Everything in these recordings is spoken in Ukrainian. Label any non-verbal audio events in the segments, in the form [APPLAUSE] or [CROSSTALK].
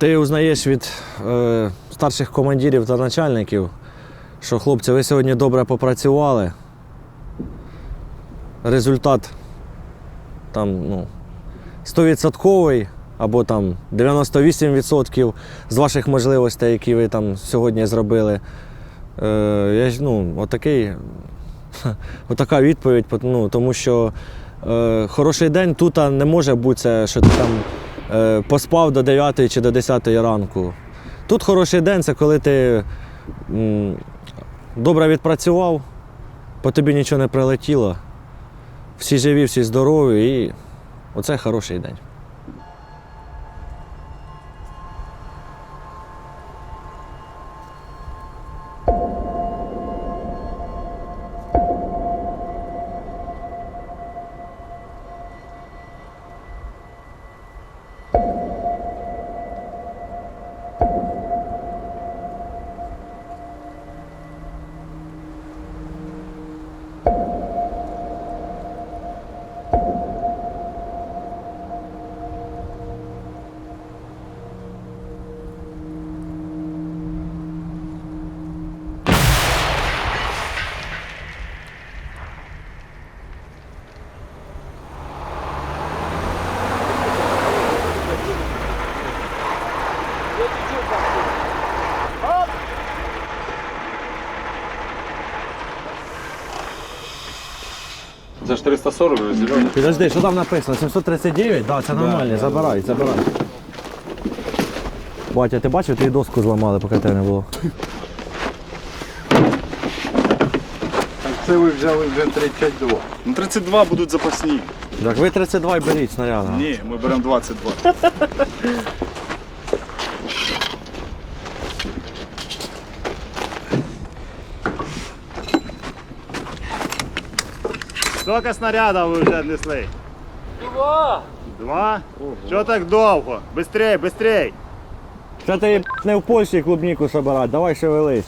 Ти узнаєш від е, старших командирів та начальників, що хлопці, ви сьогодні добре попрацювали. Результат там, ну, 100% або там 98% з ваших можливостей, які ви там сьогодні зробили. Е, я, ну, отакий, [LAUGHS] отака відповідь, ну, тому що е, хороший день тут не може бути, що ти там поспав до 9 чи до 10 ранку. Тут хороший день це коли ти добре відпрацював, по тобі нічого не прилетіло, всі живі, всі здорові, і оце хороший день. За 440 вже зелений. Підожди, що там написано? 739? Так, да, це нормально, забирай, забирай. Батя, ти бачив, ти доску зламали, поки тебе не було. Так Це ви взяли вже 32. Ну 32 будуть запасні. Так ви 32 й беріть снаряд. Ні, ми беремо 22. Сколько снарядів ви вже несли? Два. Два? Чого так довго? Быстрей, быстрей. Що ти не в Польщі клубніку собирати, давай шевелись.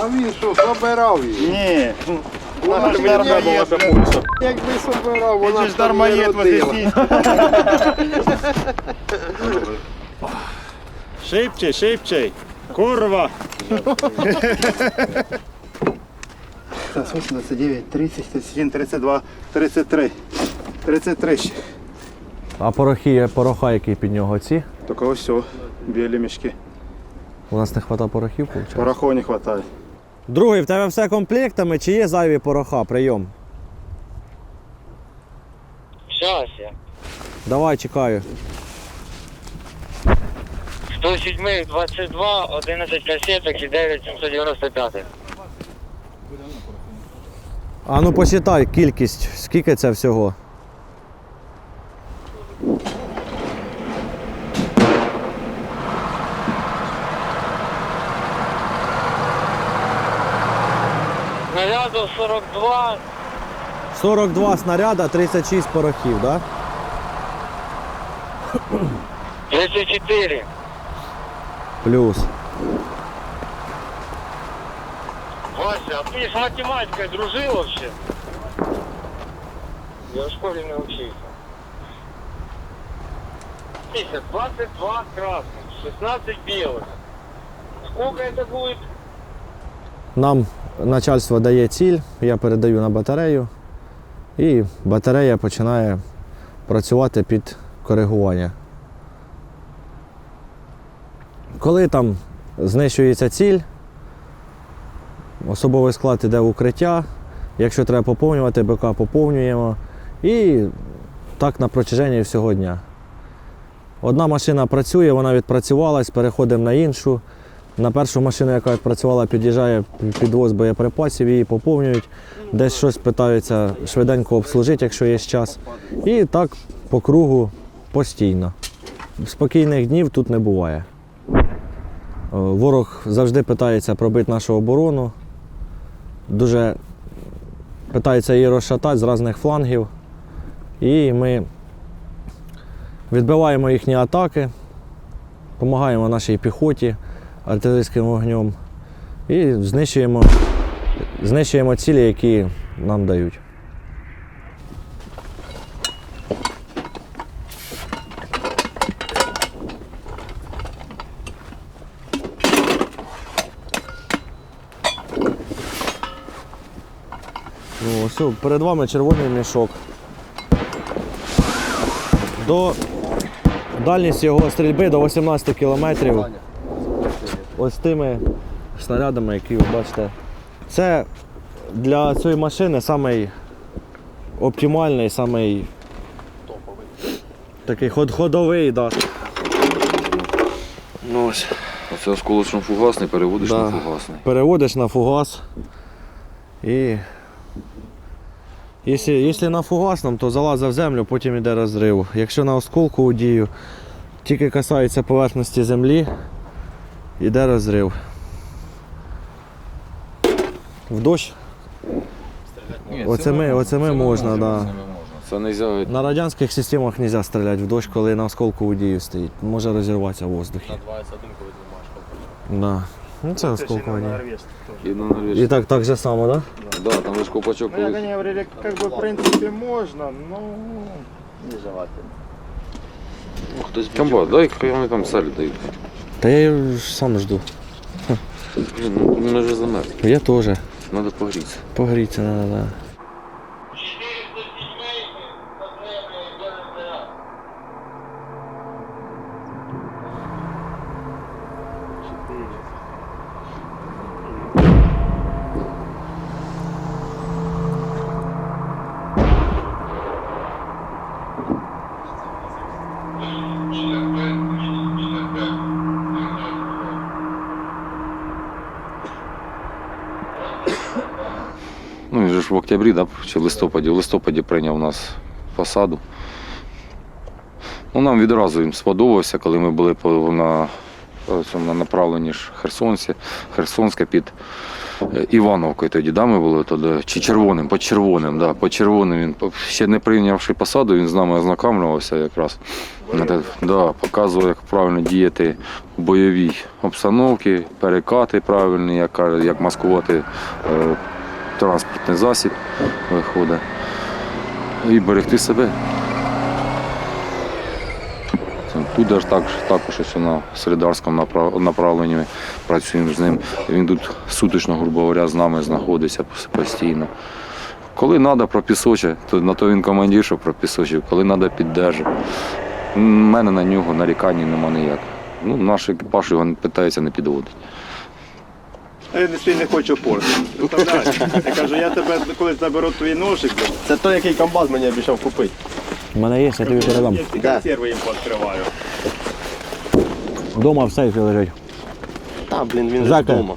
А він що, забирав її? Ні. Вона ж ж дармоєд. дармоєд. Якби собирав, вона Ти ж там не дармоєд возле. Шибче, шибче. Курва. [LAUGHS] 89, 30, 31, 32, 33. 33 ще. А порохи, є пороха, які під нього ці. Тільки ось білі мішки. У нас не вистачає порохів, виходить. Пороху не вистачає. Другий, в тебе все комплектами чи є зайві пороха? Прийом. Щас я. Давай, чекаю. 107, 22, 11 касеток і 9 795. А ну посчитай кількість, скільки це всього. Снарядів 42, 42 снаряда, 36 порохів? Да? 34. Плюс. Вася, а ти з математикою дружив вообще? Я в школі не вчився. Дивіться, 22 красных, 16 белых. Сколько это будет? Нам начальство дає ціль, я передаю на батарею, і батарея починає працювати під коригування. Коли там знищується ціль, особовий склад йде в укриття. Якщо треба поповнювати, БК поповнюємо. І так на протяженні всього дня. Одна машина працює, вона відпрацювалась, переходимо на іншу. На першу машину, яка відпрацювала, під'їжджає підвоз боєприпасів, її поповнюють, десь щось питаються швиденько обслужити, якщо є час. І так по кругу постійно. Спокійних днів тут не буває. Е, Ворог завжди питається пробити нашу оборону. Дуже питається її розшатати з різних флангів. І ми відбиваємо їхні атаки, допомагаємо нашій піхоті артилерійським вогнем і знищуємо, знищуємо цілі, які нам дають. О, перед вами червоний мішок. До дальність його стрільби до 18 кілометрів. Ось тими снарядами, які ви бачите. Це для цієї машини самий оптимальний, самий такий ход, ходовий, да. Ну ось. Оце осколочно фугасний, переводиш Да. на фугасний. Переводиш на фугас. І якщо, якщо на фугасному, то залазить в землю, потім йде розрив. Якщо на осколку дію, тільки касається поверхності землі, йде розрив. В дощ Оце ми- оце ми можна, да. Це не можна. на радянських системах не можна стріляти в дощ, коли на осколку дію стоїть. Може розірватися в воздухі. Да. Ну це на осколкова И. І на Норвежці. І так, так же само, так? Да? Да, там же ж копачок Ну, коли- вони говорили, как бы, в принципе, можно, но не нежелательно. Комбат, дай хай вони там салі дають. Та я її ж сам жду. Блін, ну ми вже замерзли. Я теж. Надо погрітися. Погріться надо, да. Ну він же ж в октябрі, да, чи в листопаді. В листопаді прийняв нас посаду. Ну, нам відразу їм сподобався, коли ми були на, на направленні Херсонці, Херсонське під е, Івановкою тоді, да, ми були тоді, чи червоним, по червоним, да, по червоним він ще не прийнявши посаду, він з нами ознакомлювався якраз. Да, показував, як правильно діяти в бойовій обстановці, перекати правильні, як, як маскувати е, транспортний засіб виходить. І берегти себе. Тут аж так, також ось на Середарському направ- направленні працюємо з ним. Він тут сутично, грубо говоря, з нами знаходиться постійно. Коли треба пропісоче, то на то він командир, що пропісочив, коли треба піддержав. У мене на нього нарікань нема ніяк. Ну, наш екіпаж його питається не підводити. А він ще не хоче портити. Представляєш? Я кажу, я тебе колись заберу твій ножик. Це той, який комбат мені обіцяв купити. У мене є, я тобі передам. Я ці консерви їм пооткриваю. Дома в сейфі лежить. Та, блін, він Жака. вдома.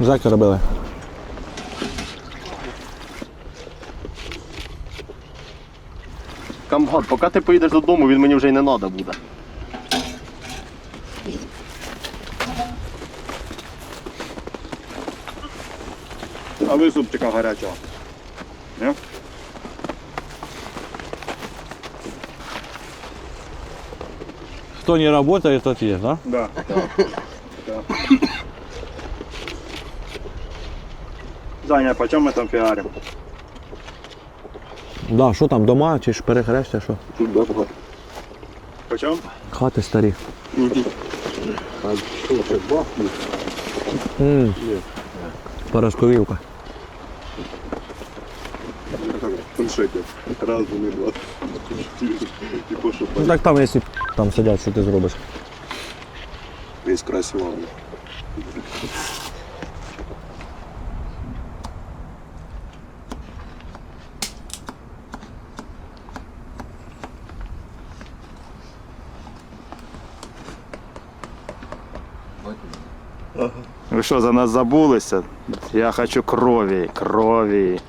Зеки робили. Комбат, поки ти поїдеш додому, він мені вже й не треба буде. А ви супчика гарячого. Ні? Хто не працює, тот є, да? Да. Да. Даня, по чому ми там фігаримо? Да, що там, дома чи ж перехрестя, що? По чому? Хати старі. М. Парасковівка. Раз, вони два. Типу, що Ну так там, якщо там сидять, що ти зробиш? весь красиво. Ви що, за нас забулися? Я хочу крові, крові.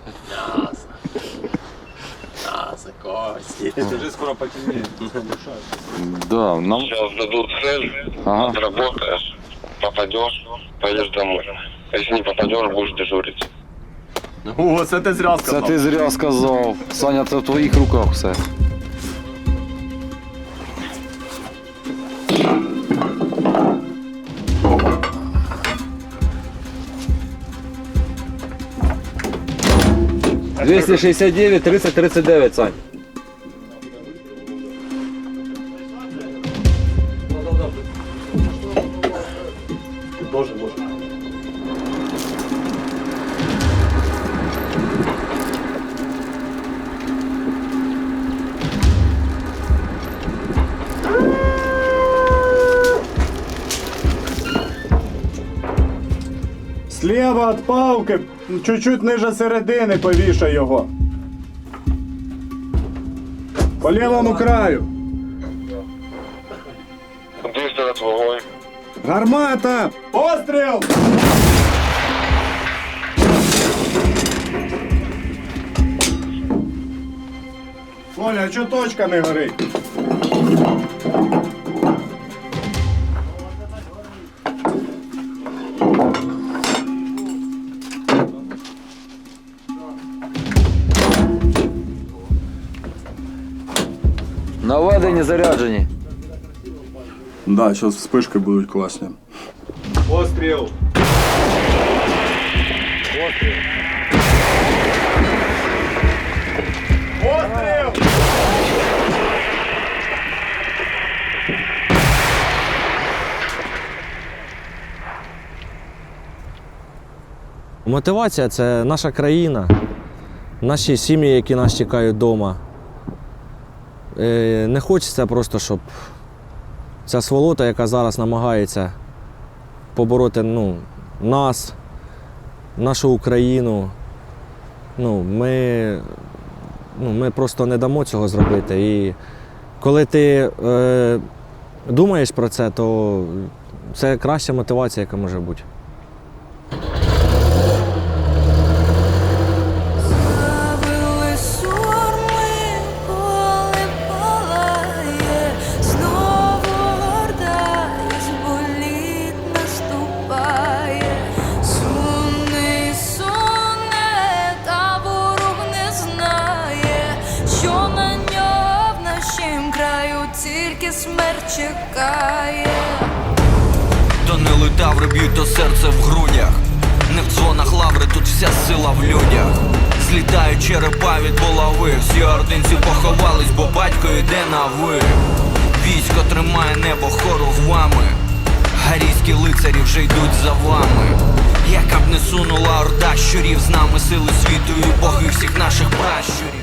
Да, нам... Сейчас дадут цель, Ага. отработаешь, попадешь, поедешь домой. Если не попадешь, будешь дежурить. О, це ти зря Це сказав. ти зря сказав. Саня, це в твоїх руках все. Двісті шістдесят дев'ять, тридцять, тридцять дев'ять, Сань. Слева від палки, чуть-чуть ниже середини повішай його. По лівому краю. Куди здати? Гармата! Постріл! Оля, а чого точка не горить? Наведені заряджені. Да, зараз вспишки будуть класні. Постріл! Постріл! Мотивація це наша країна, наші сім'ї, які нас чекають вдома. Е, Не хочеться просто, щоб ця сволота, яка зараз намагається побороти ну, нас, нашу Україну. Ну, ми, ну, ми просто не дамо цього зробити. І коли ти е, думаєш про це, то це краща мотивація, яка може бути. Черепа від булави. Всі ординці поховались, бо батько йде на ви. Військо тримає небо хорувами. Гарійські лицарі вже йдуть за вами. Яка б не сунула орда щурів з нами сили світу і боги всіх наших пращурів.